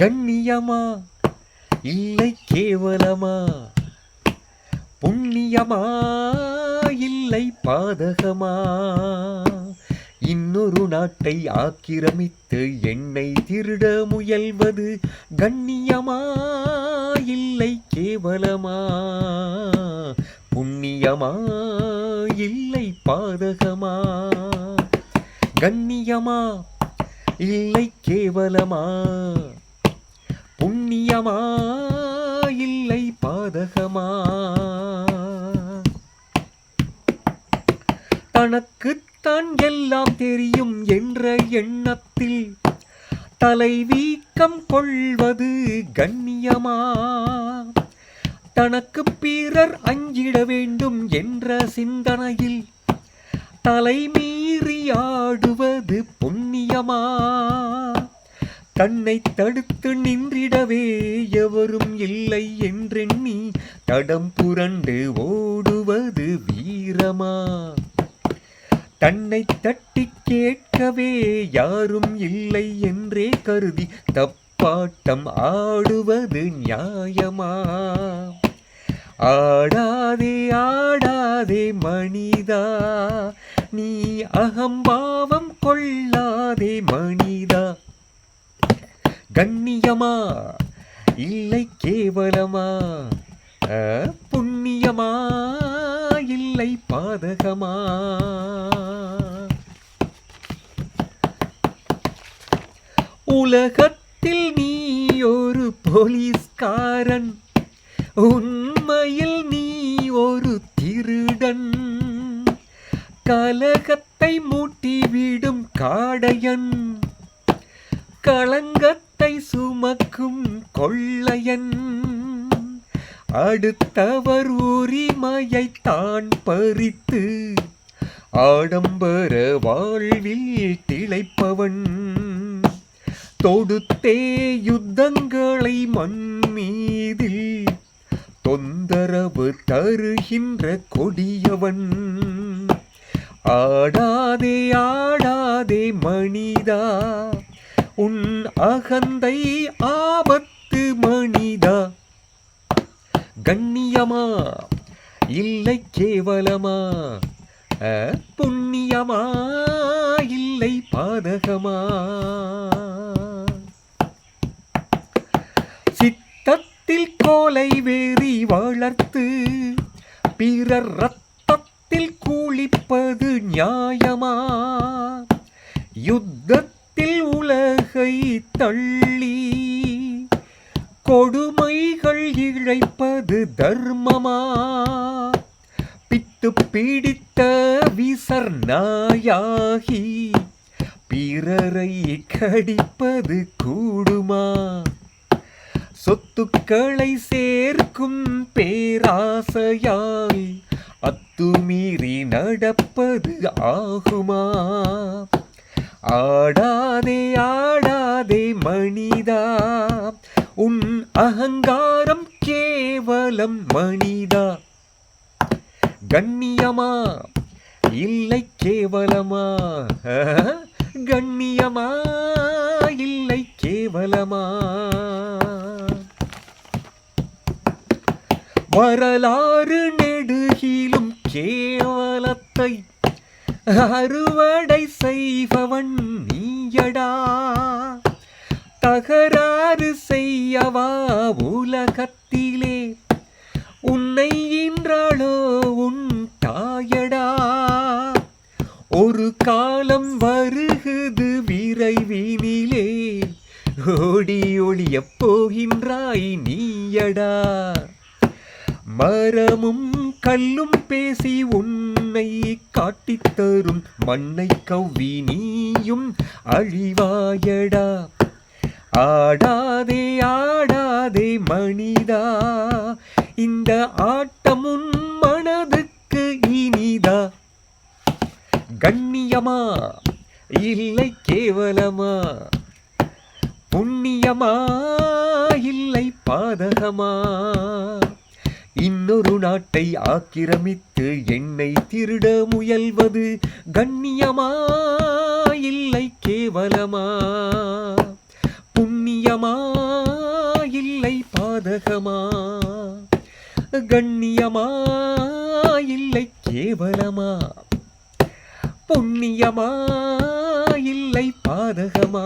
கண்ணியமா? இல்லை கேவலமா? புண்ணியமா? இல்லை பாதகமா? இன்னொரு நாட்டை ஆக்கிரமித்து என்னை திருட முயல்வது கண்ணியமா? இல்லை கேவலமா? புண்ணியமா? இல்லை பாதகமா? கண்ணியமா? இல்லை கேவலமா? புண்ணியமா இல்லை பாதகமா? தனக்குத்தான் எல்லாம் தெரியும் என்ற எண்ணத்தில் தலைவீக்கம் கொள்வது கண்ணியமா? தனக்கு பிறர் அஞ்சிட வேண்டும் என்ற சிந்தனையில் தலைமீறியாடுவது புண்ணியமா? தன்னை தடுத்து நின்றிடவே எவரும் இல்லை என்றெண்ணி தடம் புரண்டு ஓடுவது வீரமா? தன்னை தட்டி கேட்கவே யாரும் இல்லை என்றே கருதி தப்பாட்டம் ஆடுவது நியாயமா? ஆடாதே ஆடாதே மனிதா நீ அகம்பாவம் கொள்ளாதே மணி கண்ணியமா? இல்லை கேவலமா? புண்ணியமா? இல்லை பாதகமா? உலகத்தில் நீ ஒரு போலீஸ்காரன். உண்மையில் நீ ஒரு திருடன். கலகத்தை மூட்டிவிடும் காடையன். களங்கத்தை சுமக்கும் கொள்ளையன். அடுத்தவர் உரிமையை தான் பறித்து ஆடம்பர வாழ்வில் திளைப்பவன். தொடுத்தே யுத்தங்களை மண் மீதில் தொந்தரவு தருகின்ற கொடியவன். ஆடாதே ஆடாதே மனிதா உன் அகந்தை ஆபத்து மனிதா. கண்ணியமா? இல்லை கேவலமா? புண்ணியமா? இல்லை பாதகமா? சித்தத்தில் கோலை வேறி வளர்த்து பிறர் ரத்தத்தில் கூலிப்பது நியாயமா? யுத்தத்தில் உலகை தள்ளி கொடுமைகள் இழைப்பது தர்மமா? பித்து பிடித்த விசர் நாயாகி பிறரை கடிப்பது கூடுமா? சொத்துக்களை சேர்க்கும் பேராசையால் அத்துமீறி நடப்பது ஆகுமா? ஆடாதே ஆ ஆடாதே மனிதா. உன் அகங்காரம் கேவலம் மனிதா. கண்ணியமா? இல்லை கேவலமா? கண்ணியமா? இல்லை கேவலமா? வரலாறு நெடுகிலும் கேவலத்தை அறுவடை செய்பவன் நீயடா. தகராறு செய்யவா உலகத்திலே? உன்னை இன்றாளோ உன் தாயடா? ஒரு காலம் வருகுது விரைவினிலே. ஓடி ஒளியப் போகின்றாய் நீயடா. மரமும் கல்லும் பேசி உன்னை காட்டித் தரும் மண்ணை கவ்வி நீயும் அழிவாயடா. ஆடாதே ஆடாதே மனிதா. இந்த ஆட்டம் உன் மனதுக்கு இனிதா. கண்ணியமா? இல்லை கேவலமா? புண்ணியமா? இல்லை பாதகமா? இன்னொரு நாட்டை ஆக்கிரமித்து என்னை திருட முயல்வது கண்ணியமா? இல்லை கேவலமா? கண்ணியமா? இல்லை பாதகமா? கண்ணியமா? இல்லை கேவலமா? புண்ணியமா? இல்லை பாதகமா?